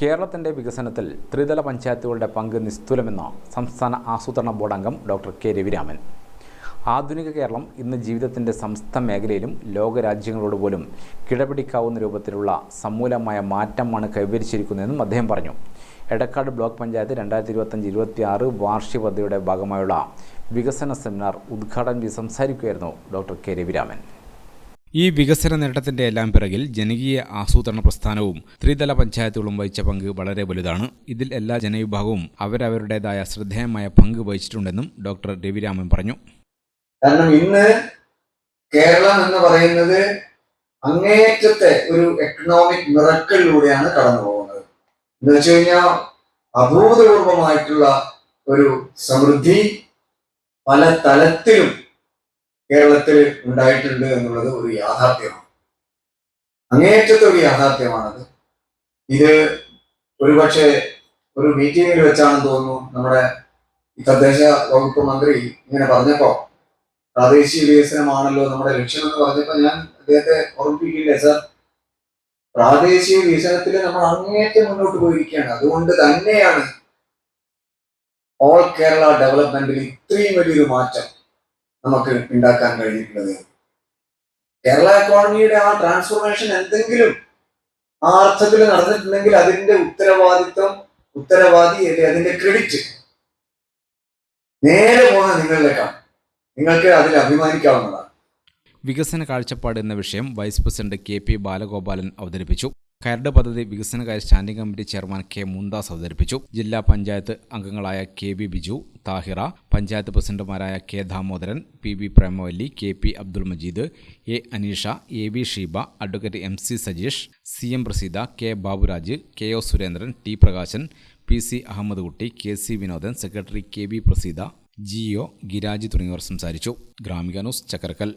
കേരളത്തിന്റെ വികസനത്തിൽ ത്രിതല പഞ്ചായത്തുകളുടെ പങ്ക് നിസ്തുലമെന്ന് സംസ്ഥാന ആസൂത്രണ ബോർഡ് അംഗം ഡോക്ടർ കെ രവിരാമൻ. ആധുനിക കേരളം ഇന്ന് ജീവിതത്തിന്റെ സമസ്ത മേഖലയിലും ലോകരാജ്യങ്ങളോട് പോലും കിടപിടിക്കാവുന്ന രൂപത്തിലുള്ള സമൂലമായ മാറ്റമാണ് കൈവരിച്ചിരിക്കുന്നതെന്നും അദ്ദേഹം പറഞ്ഞു. എടക്കാട് ബ്ലോക്ക് പഞ്ചായത്ത് രണ്ടായിരത്തി ഇരുപത്തഞ്ച് ഇരുപത്തിയാറ് വാർഷിക പദ്ധതിയുടെ ഭാഗമായുള്ള വികസന സെമിനാർ ഉദ്ഘാടനം ചെയ്ത് സംസാരിക്കുകയായിരുന്നു ഡോക്ടർ കെ രവിരാമൻ. ഈ വികസന നേട്ടത്തിന്റെ എല്ലാം പിറകിൽ ജനകീയ ആസൂത്രണ പ്രസ്ഥാനവും ത്രിതല പഞ്ചായത്തുകളും വഹിച്ച പങ്ക് വളരെ വലുതാണ്. ഇതിൽ എല്ലാ ജനവിഭാഗവും അവരവരുടേതായ ശ്രദ്ധേയമായ പങ്ക് വഹിച്ചിട്ടുണ്ടെന്നും ഡോക്ടർ രവിരാമൻ പറഞ്ഞു. കാരണം ഇന്ന് കേരളം എന്ന് പറയുന്നത് അങ്ങേയറ്റത്തെ ഒരു എക്കണോമിക് മിറക്കിളിലൂടെയാണ് കടന്നു പോകുന്നത് എന്ന് വെച്ച് കഴിഞ്ഞാൽ അഭൂതപൂർവമായിട്ടുള്ള ഒരു സമൃദ്ധി പല തലത്തിലും കേരളത്തിൽ ഉണ്ടായിട്ടുണ്ട് എന്നുള്ളത് ഒരു യാഥാർത്ഥ്യമാണ്. അങ്ങേയറ്റത്തെ ഒരു യാഥാർത്ഥ്യമാണത്. ഇത് ഒരുപക്ഷെ ഒരു മീറ്റിംഗിൽ വെച്ചാണെന്ന് തോന്നുന്നു നമ്മുടെ തദ്ദേശ വകുപ്പ് മന്ത്രി ഇങ്ങനെ പറഞ്ഞപ്പോ പ്രാദേശിക വികസനമാണല്ലോ നമ്മുടെ ലക്ഷ്യം എന്ന് പറഞ്ഞപ്പോ ഞാൻ അദ്ദേഹത്തെ ഓർമ്മിപ്പിക്കില്ലേ സർ പ്രാദേശിക വികസനത്തിൽ നമ്മൾ അങ്ങേറ്റം മുന്നോട്ട് പോയിരിക്കുകയാണ്. അതുകൊണ്ട് തന്നെയാണ് ഓൾ കേരള ഡെവലപ്മെന്റിൽ ഇത്രയും വലിയൊരു മാറ്റം നമുക്ക് ഉണ്ടാക്കാൻ കഴിഞ്ഞിട്ടുള്ളത്. കേരള എക്കോണമിയുടെ ആ ട്രാൻസ്ഫോർമേഷൻ എന്തെങ്കിലും ആ അർത്ഥത്തിൽ നടന്നിട്ടുണ്ടെങ്കിൽ അതിന്റെ ഉത്തരവാദിത്വം ഉത്തരവാദി അല്ലെ അതിന്റെ ക്രെഡിറ്റ് നേരെ പോകുന്ന നിങ്ങളിലേക്കാണ്. നിങ്ങൾക്ക് അതിൽ അഭിമാനിക്കാവുന്നതാണ്. വികസന കാഴ്ചപ്പാട് എന്ന വിഷയം vice president K P Balagopalan അവതരിപ്പിച്ചു. കരട് പദ്ധതി വികസനകാര്യ standing committee chairman K Muntas അവതരിപ്പിച്ചു. ജില്ലാ പഞ്ചായത്ത് അംഗങ്ങളായ കെ ബി ബിജു താഹിറ പഞ്ചായത്ത് പ്രസിഡന്റുമാരായ K Damodaran P B Premavalli K P Abdul Majeed A Aneesha A V Sheeba advocate M C Sajeesh C M Praseeda K Baburaj K O Surendran T Prakashan P C Ahammed Kutty K C Vinodan secretary K B Praseeda G O Giraj തുടങ്ങിയവർ സംസാരിച്ചു. Gramika news Chakkarakkal